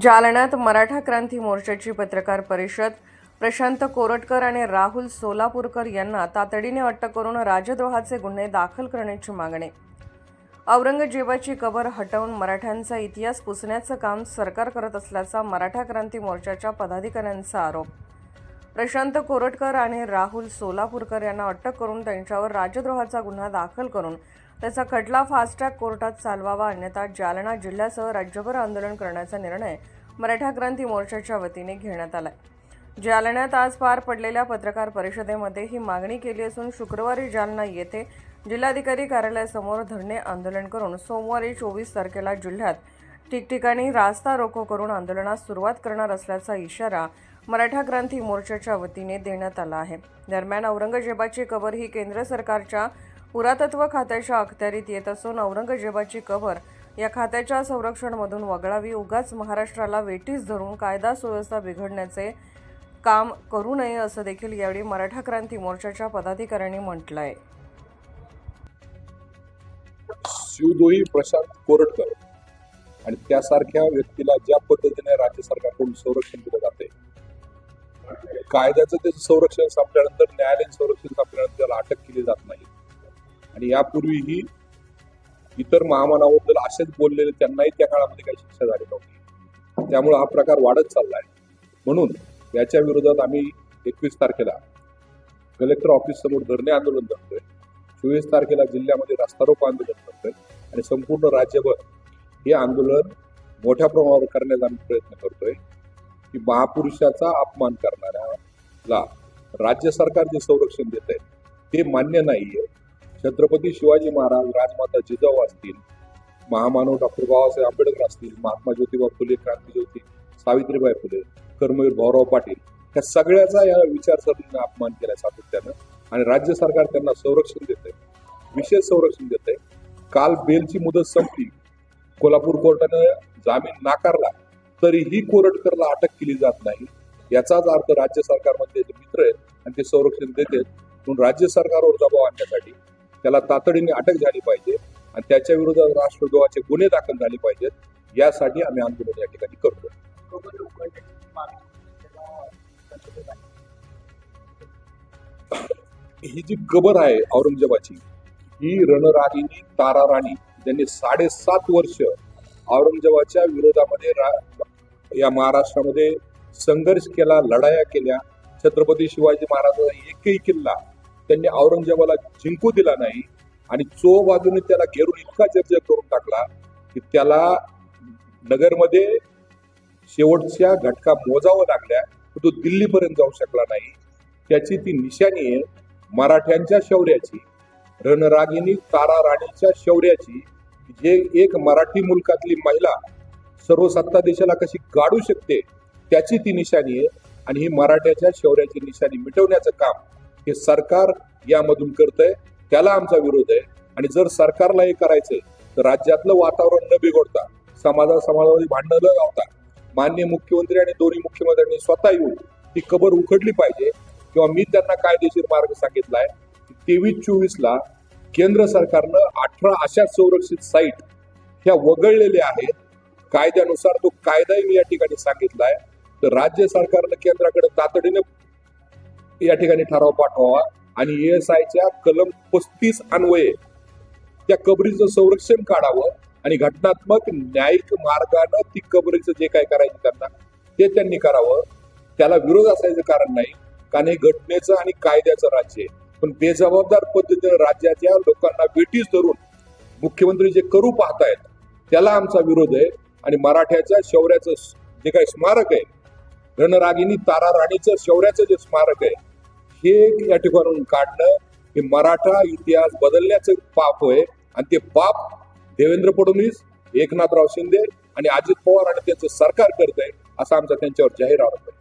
जालन्यात मराठा क्रांती मोर्चाची पत्रकार परिषद. प्रशांत कोरटकर आणि राहुल सोलापूरकर यांना तातडीने अटक करून राजद्रोहाचे गुन्हे दाखल करण्याची मागणी. औरंगजेबाची कबर हटवून मराठ्यांचा इतिहास पुसण्याचं काम सरकार करत असल्याचा मराठा क्रांती मोर्चाच्या पदाधिकाऱ्यांचा आरोप. प्रशांत कोरटकर आणि राहुल सोलापूरकर यांना अटक करून त्यांच्यावर राजद्रोहाचा गुन्हा दाखल करून त्याचा खटला फास्ट ट्रॅक कोर्टात चालवावा अन्यथा जालना जिल्ह्यासह राज्यभर आंदोलन करण्याचा निर्णय मराठा क्रांती मोर्चाच्या वतीने घेण्यात आलाय. जालन्यात आज पार पडलेल्या पत्रकार परिषदेमध्ये ही मागणी केली असून शुक्रवारी जालना येथे जिल्हाधिकारी कार्यालयासमोर धरणे आंदोलन करून सोमवारी चोवीस तारखेला जिल्ह्यात ठिकठिकाणी रास्ता रोको करून आंदोलनास सुरुवात करणार असल्याचा इशारा मराठा क्रांती मोर्चाच्या वतीने देण्यात आला आहे. दरम्यान औरंगजेबाची कबर ही केंद्र सरकारच्या पुरातत्व खात्याच्या अखत्यारीत येत असून औरंगजेबाची कबर या खात्याच्या संरक्षणमधून वगळावी उगाच महाराष्ट्राला वेटीस धरून कायदा सुव्यवस्था बिघडण्याचे काम करू नये असं देखील यावेळी मराठा क्रांती मोर्चाच्या पदाधिकाऱ्यांनी म्हटलं आहे शिवदोही प्रशांत कोरटकर आणि त्यासारख्या व्यक्तीला ज्या पद्धतीने राज्य सरकारकडून संरक्षण दिलं कायद्याचं त्याचं संरक्षण संपल्यानंतर न्यायालयीन संरक्षण संपल्यानंतर त्याला अटक केली जात नाही. आणि यापूर्वीही इतर महामानाबद्दल असेच बोललेले त्यांनाही त्या काळामध्ये काही शिक्षा झाली नव्हती. त्यामुळे हा प्रकार वाढत चालला आहे म्हणून याच्या विरोधात आम्ही एकवीस तारखेला कलेक्टर ऑफिस समोर धरणे आंदोलन करतोय. चोवीस तारखेला जिल्ह्यामध्ये रस्ता रोको आंदोलन करतोय. आणि संपूर्ण राज्यभर हे आंदोलन मोठ्या प्रमाणावर करण्याचा आम्ही प्रयत्न करतोय. की महापुरुषाचा अपमान करणाऱ्याला राज्य सरकार जे संरक्षण देत आहे ते मान्य नाहीये. छत्रपती शिवाजी महाराज राजमाता जिजाऊ असतील महामानव डॉक्टर बाबासाहेब आंबेडकर असतील महात्मा ज्योतिबा फुले क्रांतीज्योती सावित्रीबाई फुले कर्मवीर भाऊराव पाटील या सगळ्याचा या विचारसरणीनं अपमान केला सातत्यानं आणि राज्य सरकार त्यांना संरक्षण देते विशेष संरक्षण देते काल बेलची मुदत संपली. कोल्हापूर कोर्टानं जामीन नाकारला. तरीही कोरटकरला अटक केली जात नाही. याचाच अर्थ राज्य सरकारमध्ये जे मित्र आहेत आणि ते संरक्षण देतात म्हणून राज्य सरकारवर दबाव आणण्यासाठी त्याला तातडीने अटक झाली पाहिजे आणि त्याच्या विरोधात राष्ट्रद्रोहाचे गुन्हे दाखल झाले पाहिजेत. यासाठी आम्ही आंदोलन या ठिकाणी करतो ही जी कबर आहे औरंगजेबाची ही रणरागिनी तारा राणी ज्यांनी साडेसात वर्ष औरंगजेबाच्या विरोधामध्ये रा- या महाराष्ट्रामध्ये संघर्ष केला लढाया केल्या. छत्रपती शिवाजी महाराजांचा एकही किल्ला त्यांनी औरंगजेबाला जिंकू दिला नाही आणि चो बाजूने त्याला घेरून इतका चर्चा करून टाकला की त्याला नगरमध्ये शेवटच्या घटका मोजावं लागल्या तो दिल्लीपर्यंत जाऊ शकला नाही. त्याची ती निशाणी आहे मराठ्यांच्या शौर्याची रणरागिनी तारा राणीच्या शौर्याची जे एक मराठी मुलकातली महिला सर्व सत्ता देशाला कशी गाडू शकते त्याची ती निशाणी आहे. आणि ही मराठ्याच्या शौर्याची निशाणी मिटवण्याचं काम हे सरकार यामधून करतंय त्याला आमचा विरोध आहे. आणि जर सरकारला हे करायचंय तर राज्यातलं वातावरण न बिघडता समाजा समाजामध्ये भांडणं न लावता मान्य मुख्यमंत्री आणि दोन्ही मुख्यमंत्र्यांनी स्वतः येऊन ती कबर उघडली पाहिजे. किंवा मी त्यांना कायदेशीर मार्ग सांगितलाय तेवीस चोवीस ला केंद्र सरकारनं अठरा अशा संरक्षित साईट ह्या वगळलेल्या आहेत. कायद्यानुसार तो कायदाही मी या ठिकाणी सांगितलाय. तर राज्य सरकारनं केंद्राकडे तातडीने या ठिकाणी ठराव पाठवावा आणि एस आयच्या कलम पस्तीस अन्वये त्या कबरीचं संरक्षण काढावं आणि घटनात्मक न्यायिक मार्गानं ती कबरीचं जे काय करायचं त्यांना ते त्यांनी करावं. त्याला विरोध असायचं कारण नाही कारण हे घटनेचं आणि कायद्याचं राज्य आहे. पण बेजबाबदार पद्धतीने राज्याच्या लोकांना वेटीस धरून मुख्यमंत्री जे करू पाहतायत त्याला आमचा विरोध आहे. आणि मराठ्याच्या शौर्याचं जे काही स्मारक आहे रणरागिनी तारा राणीचं शौर्याचं जे स्मारक आहे हे या ठिकाणून काढणं हे मराठा इतिहास बदलण्याचं पाप आहे. आणि ते पाप देवेंद्र फडणवीस एकनाथराव शिंदे आणि अजित पवार आणि त्यांचं सरकार करत आहे असा आमचा त्यांच्यावर जाहीर आरोप आहे.